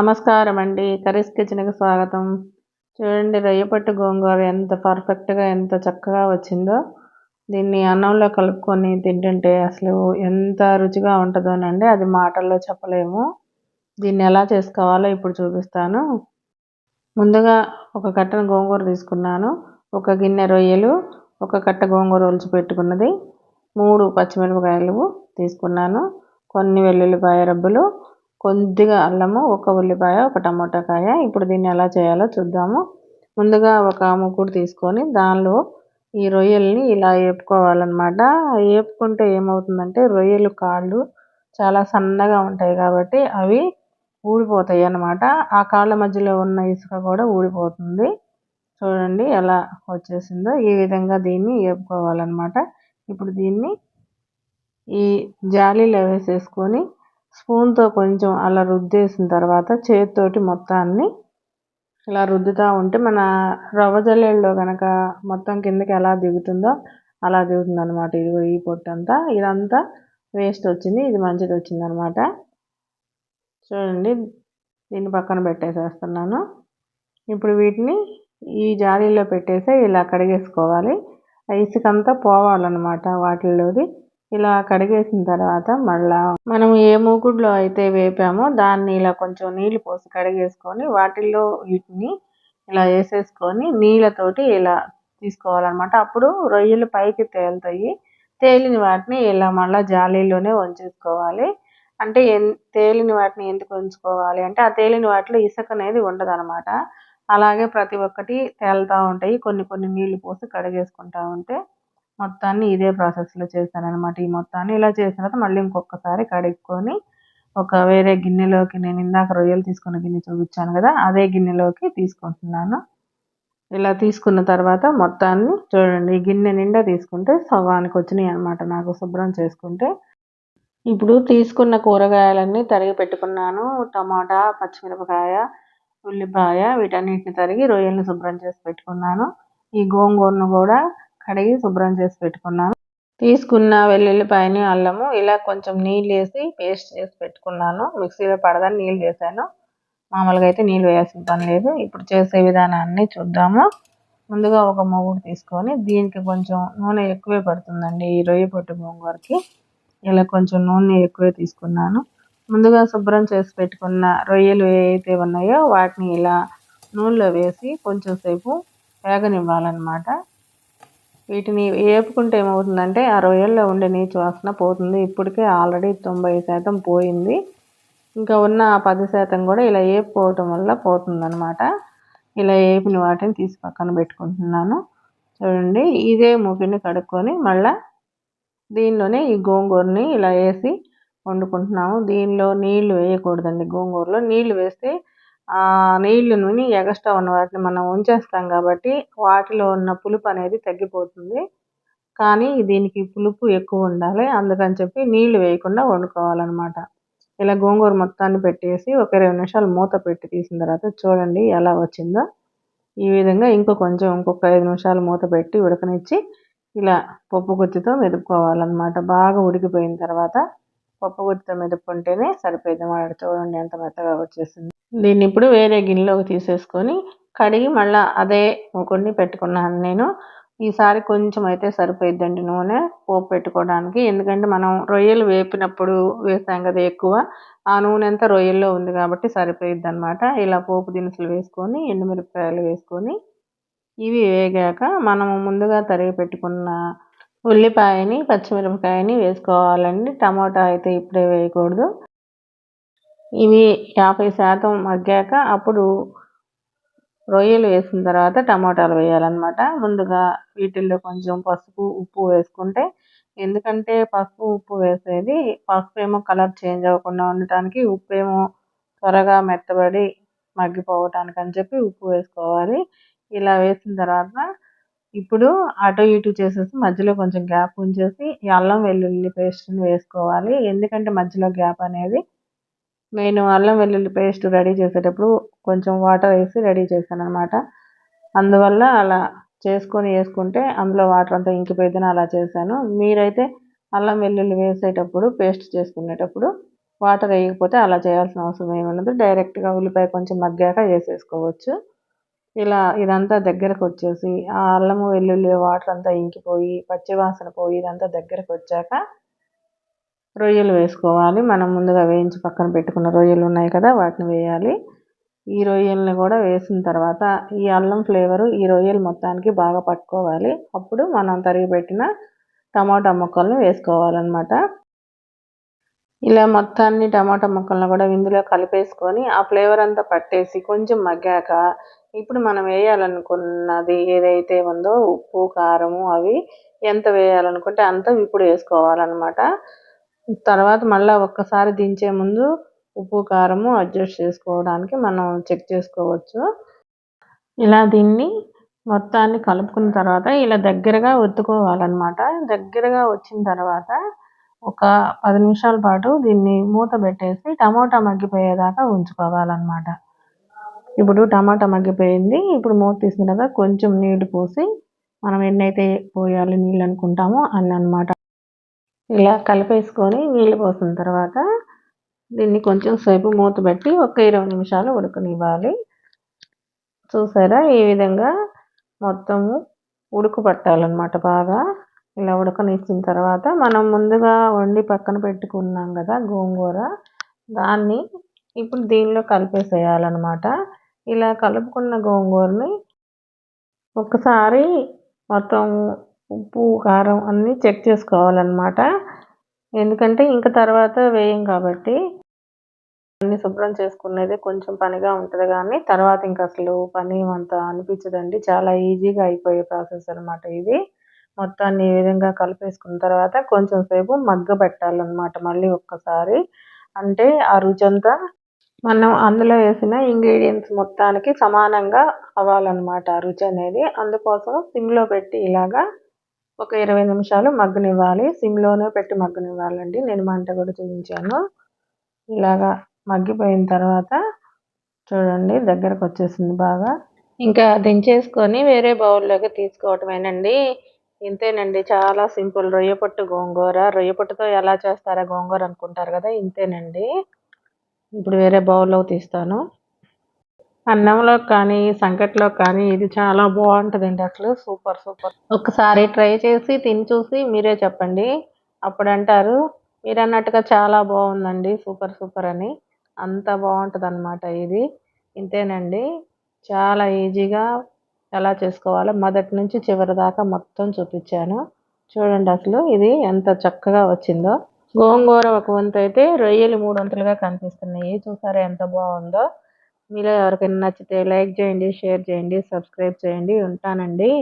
నమస్కారం అండి కరీస్ కిచెన్కి స్వాగతం. చూడండి రొయ్యపట్టు గోంగూర ఎంత పర్ఫెక్ట్గా ఎంత చక్కగా వచ్చిందో. దీన్ని అన్నంలో కలుపుకొని తింటుంటే అసలు ఎంత రుచిగా ఉంటుందోనండి. అది మాటల్లో చెప్పలేము. దీన్ని ఎలా చేసుకోవాలో ఇప్పుడు చూపిస్తాను. ముందుగా ఒక కట్టను గోంగూర తీసుకున్నాను. ఒక గిన్నె రొయ్యలు ఒక కట్ట గోంగూర ఒలిచి పెట్టుకున్నది. మూడు పచ్చిమిరపకాయలు తీసుకున్నాను. కొన్ని వెల్లుల్లిపాయ రబ్బులు కొద్దిగా అల్లము ఒక ఉల్లిపాయ ఒక టమాటా కాయ ఇప్పుడు దీన్ని ఎలా చేయాలో చూద్దాము. ముందుగా ఒక ముక్కుడు తీసుకొని దానిలో ఈ రొయ్యల్ని ఇలా వేపుకోవాలన్నమాట వేపుకుంటే ఏమవుతుందంటే రొయ్యలు కాళ్ళు చాలా సన్నగా ఉంటాయి కాబట్టి అవి ఊడిపోతాయి అన్నమాట. ఆ కాళ్ళ మధ్యలో ఉన్న ఇసుక కూడా ఊడిపోతుంది. చూడండి ఎలా వచ్చేసిందో. ఈ విధంగా దీన్ని వేపుకోవాలన్నమాట ఇప్పుడు దీన్ని ఈ జాలీలో వేసేసుకొని స్పూన్తో కొంచెం అలా రుద్దేసిన తర్వాత చేతితోటి మొత్తాన్ని ఇలా రుద్దుతూ ఉంటే మన రవ్వ జల్లెల్లో కనుక మొత్తం కిందకి ఎలా దిగుతుందో అలా దిగుతుంది అనమాట ఇది ఈ పొట్టంతా. ఇదంతా వేస్ట్ వచ్చింది. ఇది మంచిది వచ్చింది అనమాట చూడండి. దీన్ని పక్కన పెట్టేసేస్తున్నాను. ఇప్పుడు వీటిని ఈ జాలీలో పెట్టేసి ఇలా కడిగేసుకోవాలి. ఇసుకంతా పోవాలన్నమాట వాటిల్లోది. ఇలా కడిగేసిన తర్వాత మళ్ళా మనం ఏ మూకుడులో అయితే వేపామో దాన్ని ఇలా కొంచెం నీళ్ళు పోసి కడిగేసుకొని వాటిల్లో వీటిని ఇలా వేసేసుకొని నీళ్ళతోటి ఇలా తీసుకోవాలన్నమాట. అప్పుడు రొయ్యలు పైకి తేలుతాయి. తేలిన వాటిని ఇలా మళ్ళీ జాలీలోనే ఉంచేసుకోవాలి అంటే తేలిన వాటిని ఎందుకు ఉంచుకోవాలి అంటే ఆ తేలిన వాటిలో ఇసుక అనేది ఉండదు అనమాట అలాగే ప్రతి ఒక్కటి తేలుతూ ఉంటాయి. కొన్ని కొన్ని నీళ్ళు పోసి కడిగేసుకుంటూ ఉంటే మొత్తాన్ని ఇదే ప్రాసెస్లో చేశాను ఈ మొత్తాన్ని ఇలా చేసిన తర్వాత మళ్ళీ ఇంకొకసారి కడుక్కొని ఒక వేరే గిన్నెలోకి నేను ఇందాక రొయ్యలు తీసుకున్న గిన్నె చూపించాను కదా అదే గిన్నెలోకి తీసుకుంటున్నాను. ఇలా తీసుకున్న తర్వాత మొత్తాన్ని చూడండి ఈ గిన్నె నిండా తీసుకుంటే సగానికి వచ్చినాయి అనమాట నాకు శుభ్రం చేసుకుంటే. ఇప్పుడు తీసుకున్న కూరగాయలన్నీ తరిగి పెట్టుకున్నాను. టమాటా పచ్చిమిరపకాయ ఉల్లిపాయ వీటన్నిటిని తరిగి రొయ్యల్ని శుభ్రం చేసి పెట్టుకున్నాను. ఈ గోంగూరను కూడా కడిగి శుభ్రం చేసి పెట్టుకున్నాను. తీసుకున్న వెల్లుల్లిపాయని అల్లము ఇలా కొంచెం నీళ్ళు వేసి పేస్ట్ చేసి పెట్టుకున్నాను. మిక్సీలో పడదని నీళ్ళు వేసాను. మామూలుగా అయితే నీళ్ళు వేయాల్సిన పని లేదు. ఇప్పుడు చేసే విధానాన్ని చూద్దాము. ముందుగా ఒక మొగుడు తీసుకొని దీనికి కొంచెం నూనె ఎక్కువే పడుతుందండి ఈ రొయ్య పొట్టు గోంగూరకి. ఇలా కొంచెం నూనె ఎక్కువే తీసుకున్నాను. ముందుగా శుభ్రం చేసి పెట్టుకున్న రొయ్యలు ఏవైతే ఉన్నాయో వాటిని ఇలా నూనెలో వేసి కొంచెం సేపు వేగనివ్వాలన్నమాట. వీటిని వేపుకుంటే ఏమవుతుందంటే ఆ రొయ్యల్లో ఉండే నీచు వాసన పోతుంది. ఇప్పటికే ఆల్రెడీ తొంభై శాతం పోయింది. ఇంకా ఉన్న పది శాతం కూడా ఇలా వేపుకోవటం వల్ల పోతుందనమాట ఇలా వేపిన వాటిని తీసి పక్కన పెట్టుకుంటున్నాను. చూడండి ఇదే ముగ్గుని కడుక్కొని మళ్ళీ దీనిలోనే ఈ గోంగూరని ఇలా వేసి వండుకుంటున్నాము. దీనిలో నీళ్ళు వేయకూడదండి గోంగూరలో. నీళ్ళు వేస్తే నీళ్ళుని ఎగస్ట్రా ఉన్న వాటిని మనం ఉంచేస్తాం కాబట్టి వాటిలో ఉన్న పులుపు అనేది తగ్గిపోతుంది. కానీ దీనికి పులుపు ఎక్కువ ఉండాలి. అందుకని చెప్పి నీళ్ళు వేయకుండా వండుకోవాలన్నమాట. ఇలా గోంగూర మొత్తాన్ని పెట్టేసి ఒక ఇరవై నిమిషాలు మూత పెట్టి తీసిన తర్వాత చూడండి ఎలా వచ్చిందో. ఈ విధంగా ఇంకో కొంచెం ఇంకొక ఐదు నిమిషాలు మూత పెట్టి ఉడకనిచ్చి ఇలా పప్పు గుత్తితో మెదుపుకోవాలన్నమాట. బాగా ఉడికిపోయిన తర్వాత పప్పు గుత్తితో మెదుపుకుంటేనే సరిపోయింది అన్నమాట ఉండేంత మెత్తగా వచ్చేసింది. దీన్ని ఇప్పుడు వేరే గిన్నెలోకి తీసేసుకొని కడిగి మళ్ళీ అదే కొన్ని పెట్టుకున్నాను నేను. ఈసారి కొంచెం అయితే సరిపోయిద్దండి నూనె పోపు పెట్టుకోవడానికి. ఎందుకంటే మనం రొయ్యలు వేపినప్పుడు వేసాం కదా ఎక్కువ. ఆ నూనె అంతా రొయ్యల్లో ఉంది కాబట్టి సరిపోయిద్ది అనమాట ఇలా పోపు దినుసులు వేసుకొని ఎండుమిరపకాయలు వేసుకొని ఇవి వేగాక మనము ముందుగా తరిగి పెట్టుకున్న ఉల్లిపాయని పచ్చిమిరపకాయని వేసుకోవాలండి. టమాటా అయితే ఇప్పుడే వేయకూడదు. ఇవి యాభై శాతం మగ్గాక అప్పుడు రొయ్యలు వేసిన తర్వాత టమాటాలు వేయాలన్నమాట. ముందుగా వీటిల్లో కొంచెం పసుపు ఉప్పు వేసుకుంటే ఎందుకంటే పసుపు ఉప్పు వేసేది పసుపు ఏమో కలర్ చేంజ్ అవ్వకుండా ఉండటానికి ఉప్పు ఏమో త్వరగా మెత్తబడి మగ్గిపోవటానికి అని చెప్పి ఉప్పు వేసుకోవాలి. ఇలా వేసిన తర్వాత ఇప్పుడు అటు ఇటు చేసేసి మధ్యలో కొంచెం గ్యాప్ ఉంచేసి ఈ అల్లం వెల్లుల్లి పేస్ట్ని వేసుకోవాలి. ఎందుకంటే మధ్యలో గ్యాప్ అనేది నేను అల్లం వెల్లుల్లి పేస్ట్ రెడీ చేసేటప్పుడు కొంచెం వాటర్ వేసి రెడీ చేశాను అనమాట అందువల్ల అలా చేసుకొని వేసుకుంటే అందులో వాటర్ అంతా ఇంకిపోయిందని అలా చేశాను. మీరైతే అల్లం వెల్లుల్లి వేసేటప్పుడు పేస్ట్ చేసుకునేటప్పుడు వాటర్ వేయకపోతే అలా చేయాల్సిన అవసరం ఏమి ఉండదు డైరెక్ట్గా ఉల్లిపాయ కొంచెం మగ్గాక వేసేసుకోవచ్చు. ఇలా ఇదంతా దగ్గరకు వచ్చేసి ఆ అల్లము వెల్లుల్లి వాటర్ అంతా ఇంకిపోయి పచ్చివాసన పోయి ఇదంతా దగ్గరకు వచ్చాక రొయ్యలు వేసుకోవాలి. మనం ముందుగా వేయించి పక్కన పెట్టుకున్న రొయ్యలు ఉన్నాయి కదా వాటిని వేయాలి. ఈ రొయ్యల్ని కూడా వేసిన తర్వాత ఈ అల్లం ఫ్లేవరు ఈ రొయ్యలు మొత్తానికి బాగా పట్టుకోవాలి. అప్పుడు మనం తరిగి పెట్టిన టమాటా ముక్కల్ని వేసుకోవాలన్నమాట. ఇలా మొత్తాన్ని టమాటా ముక్కలను కూడా ఇందులో కలిపేసుకొని ఆ ఫ్లేవర్ అంతా పట్టేసి కొంచెం మగ్గాక ఇప్పుడు మనం వేయాలనుకున్నది ఏదైతే ఉందో ఉప్పు కారము అవి ఎంత వేయాలనుకుంటే అంత ఇప్పుడు వేసుకోవాలన్నమాట. తర్వాత మళ్ళీ ఒక్కసారి దించే ముందు ఉప్పు కారము అడ్జస్ట్ చేసుకోవడానికి మనం చెక్ చేసుకోవచ్చు. ఇలా దీన్ని మొత్తాన్ని కలుపుకున్న తర్వాత ఇలా దగ్గరగా ఒత్తుకోవాలన్నమాట. దగ్గరగా వచ్చిన తర్వాత ఒక పది నిమిషాల పాటు దీన్ని మూత పెట్టేసి టమోటా మగ్గిపోయేదాకా ఉంచుకోవాలన్నమాట. ఇప్పుడు టమాటా మగ్గిపోయింది. ఇప్పుడు మూత తీసిన తర్వాత కొంచెం నీళ్ళు పోసి మనం ఎన్నైతే పోయాలి నీళ్ళు అనుకుంటామో అన్నీ అనమాట ఇలా కలిపేసుకొని నీళ్ళు పోసిన తర్వాత దీన్ని కొంచెం సేపు మూత పెట్టి ఒక ఇరవై నిమిషాలు ఉడకనివ్వాలి. చూసారా? ఈ విధంగా మొత్తము ఉడుకు పట్టాలన్నమాట బాగా. ఇలా ఉడకనిచ్చిన తర్వాత మనం ముందుగా వండి పక్కన పెట్టుకున్నాం కదా గోంగూర. దాన్ని ఇప్పుడు దీనిలో కలిపేసేయాలన్నమాట. ఇలా కలుపుకున్న గోంగూరని ఒకసారి మొత్తం ఉప్పు కారం అన్నీ చెక్ చేసుకోవాలన్నమాట. ఎందుకంటే ఇంకా తర్వాత వేయం కాబట్టి అన్ని శుభ్రం చేసుకునేది కొంచెం పనిగా ఉంటుంది కానీ తర్వాత ఇంకా అసలు పని అంత అనిపించదండి. చాలా ఈజీగా అయిపోయే ప్రాసెస్ అనమాట ఇది. మొత్తాన్ని ఈ విధంగా కలిపేసుకున్న తర్వాత కొంచెం సేపు మగ్గ పెట్టాలన్నమాట మళ్ళీ ఒక్కసారి. అంటే ఆ రుచి అంతా మనం అందులో వేసిన ఇంగ్రీడియంట్స్ మొత్తానికి సమానంగా అవ్వాలన్నమాట రుచి అనేది. అందుకోసం సిమ్లో పెట్టి ఇలాగా ఒక ఇరవై నిమిషాలు మగ్గనివ్వాలి. సిమ్లోనే పెట్టి మగ్గనివ్వాలండి. నేను మంట కూడా చూపించాను. ఇలాగా మగ్గిపోయిన తర్వాత చూడండి దగ్గరకు వచ్చేసింది బాగా. ఇంకా దించేసుకొని వేరే బౌల్లోకి తీసుకోవటమేనండి. ఇంతేనండి చాలా సింపుల్ రొయ్య పొట్టు గోంగూర. రొయ్య పొట్టుతో ఎలా చేస్తారా గోంగూర అనుకుంటారు కదా ఇంతేనండి. ఇప్పుడు వేరే బౌల్లో తీస్తాను. అన్నంలో కానీ సంకట్లో కానీ ఇది చాలా బాగుంటుందండి అసలు. Super super. ఒకసారి ట్రై చేసి తిని చూసి మీరే చెప్పండి. అప్పుడు అంటారు మీరు అన్నట్టుగా చాలా బాగుందండి సూపర్ సూపర్ అని. అంత బాగుంటుంది అనమాట ఇది. ఇంతేనండి. చాలా ఈజీగా ఎలా చేసుకోవాలో మొదటి నుంచి చివరి దాకా మొత్తం చూపించాను. చూడండి అసలు ఇది ఎంత చక్కగా వచ్చిందో. గోంగూర ఒక వంతు అయితే రొయ్యలు మూడు వంతులుగా కనిపిస్తున్నాయి. చూసారా ఎంత బాగుందో? మీలో ఎవరికైనా నచ్చితే లైక్ చేయండి షేర్ చేయండి సబ్స్క్రైబ్ చేయండి. ఉంటానండి.